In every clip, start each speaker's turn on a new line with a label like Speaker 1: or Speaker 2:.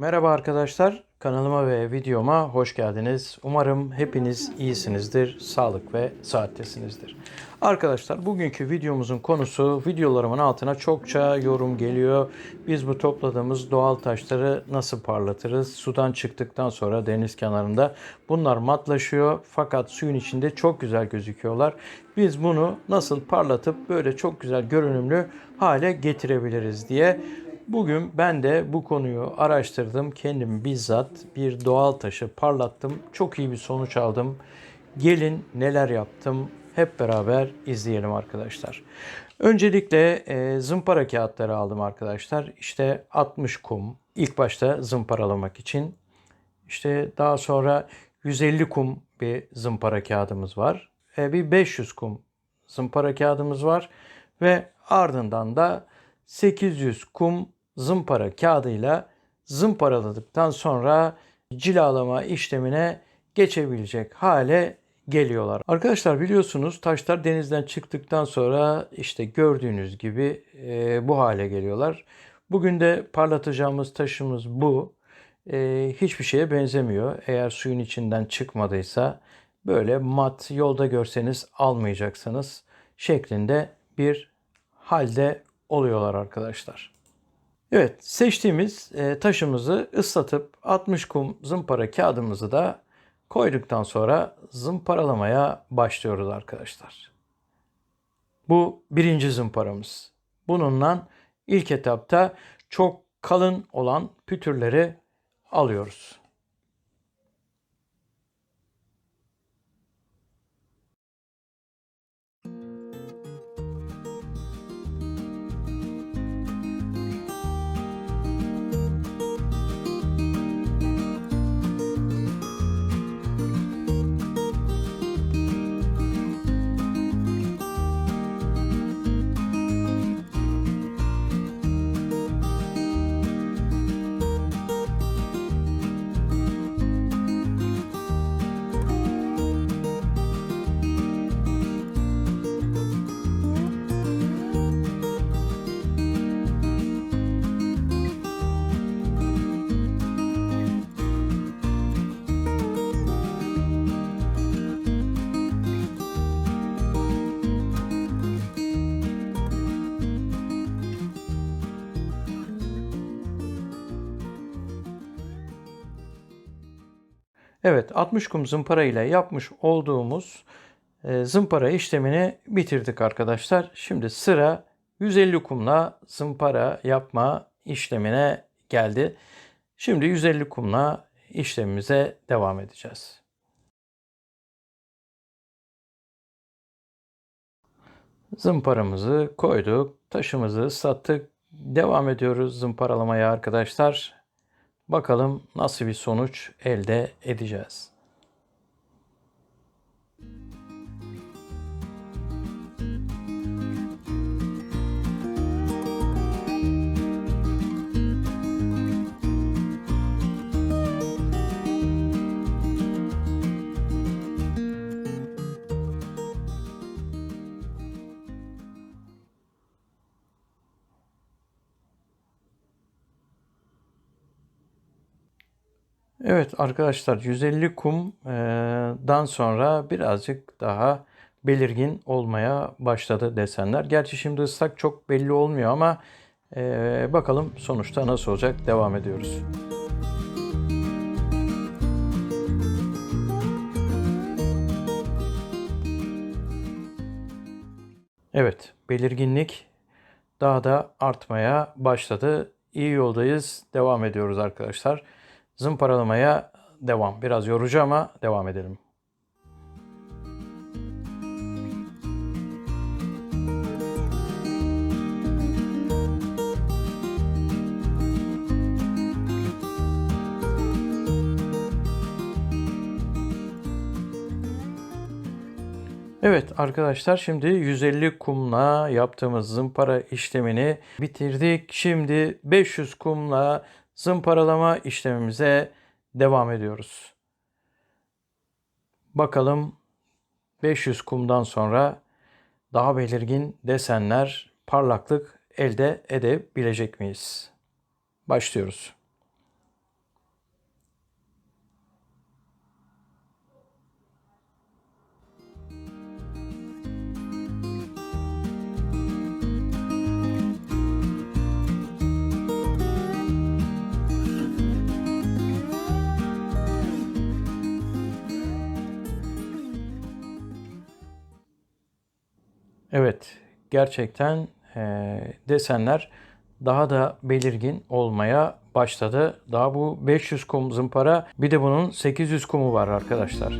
Speaker 1: Merhaba arkadaşlar, kanalıma ve videoma hoş geldiniz. Umarım hepiniz iyisinizdir, sağlık ve saattesinizdir. Arkadaşlar bugünkü videomuzun konusu videolarımın altına çokça yorum geliyor. Biz bu topladığımız doğal taşları nasıl parlatırız? Sudan çıktıktan sonra deniz kenarında bunlar matlaşıyor fakat suyun içinde çok güzel gözüküyorlar. Biz bunu nasıl parlatıp böyle çok güzel görünümlü hale getirebiliriz diye Bugün ben de bu konuyu araştırdım. Kendim bizzat bir doğal taşı parlattım. Çok iyi bir sonuç aldım. Gelin neler yaptım hep beraber izleyelim arkadaşlar. Öncelikle e, zımpara kağıtları aldım arkadaşlar. İşte 60 kum. İlk başta zımparalamak için. İşte daha sonra 150 kum bir zımpara kağıdımız var. E, bir 500 kum zımpara kağıdımız var. Ve ardından da 800 kum zımpara kağıdıyla zımparaladıktan sonra cilalama işlemine geçebilecek hale geliyorlar. Arkadaşlar biliyorsunuz taşlar denizden çıktıktan sonra işte gördüğünüz gibi e, bu hale geliyorlar. Bugün de parlatacağımız taşımız bu. E, hiçbir şeye benzemiyor. Eğer suyun içinden çıkmadıysa böyle mat yolda görseniz almayacaksınız şeklinde bir halde oluyorlar arkadaşlar. Evet seçtiğimiz e, taşımızı ıslatıp 60 kum zımpara kağıdımızı da koyduktan sonra zımparalamaya başlıyoruz arkadaşlar. Bu birinci zımparamız. Bununla ilk etapta çok kalın olan pütürleri alıyoruz. Evet 60 kum zımpara ile yapmış olduğumuz e, zımpara işlemini bitirdik arkadaşlar. Şimdi sıra 150 kumla zımpara yapma işlemine geldi. Şimdi 150 kumla işlemimize devam edeceğiz. Zımparamızı koyduk, taşımızı ıslattık. Devam ediyoruz zımparalamaya arkadaşlar. Bakalım nasıl bir sonuç elde edeceğiz. Evet arkadaşlar 150 kumdan sonra birazcık daha belirgin olmaya başladı desenler. Gerçi şimdi ıslak çok belli olmuyor ama bakalım sonuçta nasıl olacak devam ediyoruz. Evet belirginlik daha da artmaya başladı. İyi yoldayız. Devam ediyoruz arkadaşlar. Zımparalamaya devam. Biraz yorucu ama devam edelim. Evet arkadaşlar şimdi 150 kumla yaptığımız zımpara işlemini bitirdik. Şimdi 500 kumla zımparalama işlemimize devam ediyoruz. Bakalım 500 kumdan sonra daha belirgin desenler, parlaklık elde edebilecek miyiz? Başlıyoruz. Evet, gerçekten e, desenler daha da belirgin olmaya başladı. Daha bu 500 kum zımpara, bir de bunun 800 kumu var arkadaşlar.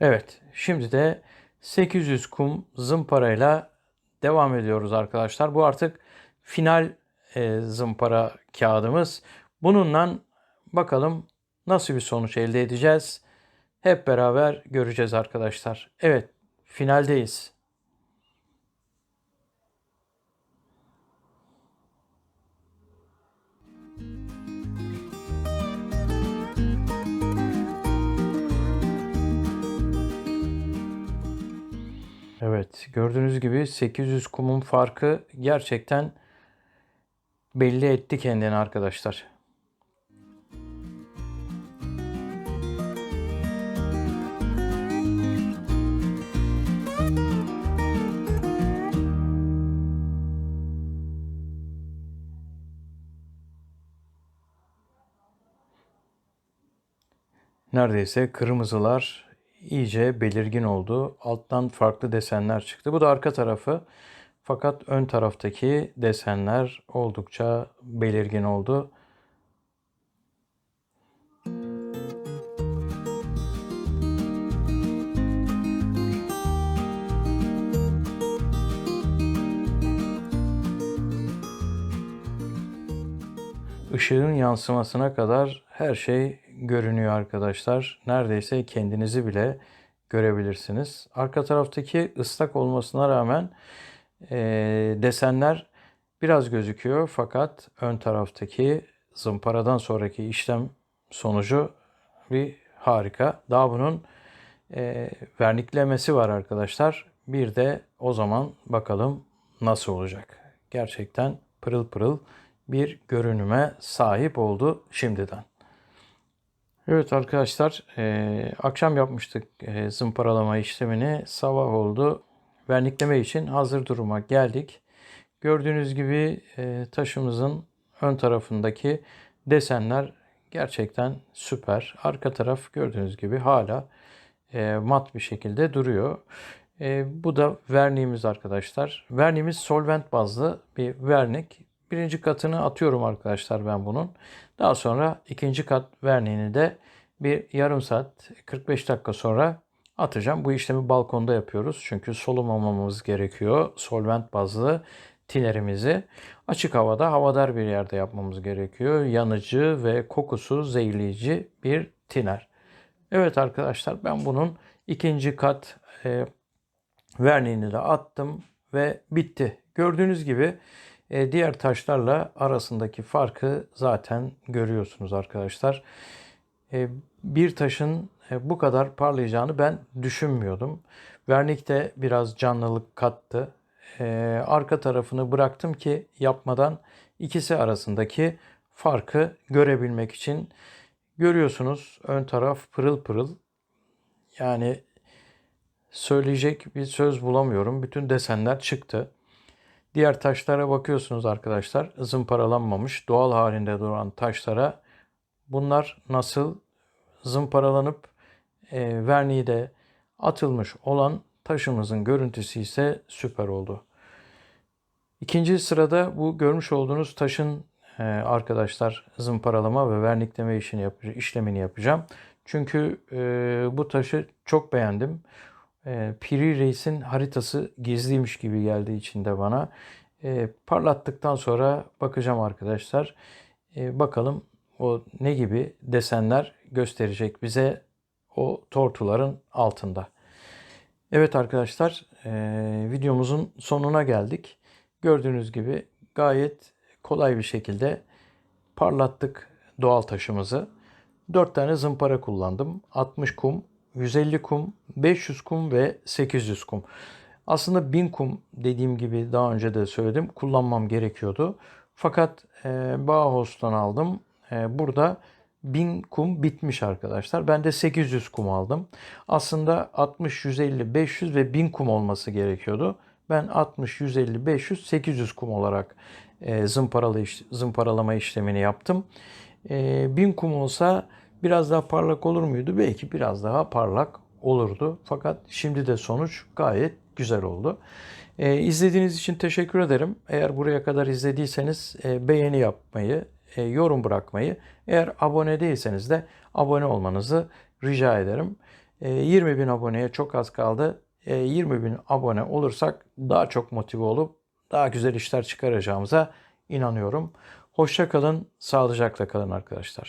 Speaker 1: Evet, şimdi de 800 kum zımparayla devam ediyoruz arkadaşlar. Bu artık final e, zımpara kağıdımız. Bununla bakalım nasıl bir sonuç elde edeceğiz. Hep beraber göreceğiz arkadaşlar. Evet, finaldeyiz. Evet, gördüğünüz gibi 800 kumun farkı gerçekten belli etti kendini arkadaşlar. Neredeyse kırmızılar iyice belirgin oldu. Alttan farklı desenler çıktı. Bu da arka tarafı. Fakat ön taraftaki desenler oldukça belirgin oldu. Işığın yansımasına kadar her şey görünüyor arkadaşlar. Neredeyse kendinizi bile görebilirsiniz. Arka taraftaki ıslak olmasına rağmen e, desenler biraz gözüküyor. Fakat ön taraftaki zımparadan sonraki işlem sonucu bir harika. Daha bunun e, verniklemesi var arkadaşlar. Bir de o zaman bakalım nasıl olacak. Gerçekten pırıl pırıl bir görünüme sahip oldu şimdiden. Evet arkadaşlar e, akşam yapmıştık e, zımparalama işlemini. Sabah oldu. Vernikleme için hazır duruma geldik. Gördüğünüz gibi e, taşımızın ön tarafındaki desenler gerçekten süper. Arka taraf gördüğünüz gibi hala e, mat bir şekilde duruyor. E, bu da verniğimiz arkadaşlar. Verniğimiz solvent bazlı bir vernik. Birinci katını atıyorum arkadaşlar ben bunun. Daha sonra ikinci kat verniğini de bir yarım saat 45 dakika sonra atacağım. Bu işlemi balkonda yapıyoruz. Çünkü solumamamız gerekiyor. Solvent bazlı tinerimizi açık havada havadar bir yerde yapmamız gerekiyor. Yanıcı ve kokusu zehirleyici bir tiner. Evet arkadaşlar ben bunun ikinci kat e, verniğini de attım ve bitti. Gördüğünüz gibi e, diğer taşlarla arasındaki farkı zaten görüyorsunuz arkadaşlar. E, bir taşın e, bu kadar parlayacağını ben düşünmüyordum. Vernik de biraz canlılık kattı. Arka tarafını bıraktım ki yapmadan ikisi arasındaki farkı görebilmek için görüyorsunuz ön taraf pırıl pırıl. Yani söyleyecek bir söz bulamıyorum. Bütün desenler çıktı. Diğer taşlara bakıyorsunuz arkadaşlar. Zımparalanmamış doğal halinde duran taşlara bunlar nasıl zımparalanıp e, verniği de atılmış olan taşımızın görüntüsü ise süper oldu. İkinci sırada bu görmüş olduğunuz taşın e, arkadaşlar zımparalama ve vernikleme işini yap işlemini yapacağım. Çünkü e, bu taşı çok beğendim. E, Piri Reis'in haritası gizliymiş gibi geldi içinde bana. E, parlattıktan sonra bakacağım arkadaşlar. E, bakalım o ne gibi desenler gösterecek bize o tortuların altında. Evet arkadaşlar e, videomuzun sonuna geldik. Gördüğünüz gibi gayet kolay bir şekilde parlattık doğal taşımızı. 4 tane zımpara kullandım. 60 kum, 150 kum, 500 kum ve 800 kum. Aslında 1000 kum dediğim gibi daha önce de söyledim kullanmam gerekiyordu. Fakat e, Bauhaus'tan aldım. E, burada 1000 kum bitmiş arkadaşlar. Ben de 800 kum aldım. Aslında 60, 150, 500 ve 1000 kum olması gerekiyordu. Ben 60, 150, 500, 800 kum olarak e, zımparalı zımparalama işlemini yaptım. E, 1000 kum olsa biraz daha parlak olur muydu? Belki biraz daha parlak olurdu. Fakat şimdi de sonuç gayet güzel oldu. Ee, izlediğiniz için teşekkür ederim. Eğer buraya kadar izlediyseniz e, beğeni yapmayı, e, yorum bırakmayı, eğer abone değilseniz de abone olmanızı rica ederim. E, 20 bin aboneye çok az kaldı. E, 20 bin abone olursak daha çok motive olup daha güzel işler çıkaracağımıza inanıyorum. Hoşça kalın, sağlıcakla kalın arkadaşlar.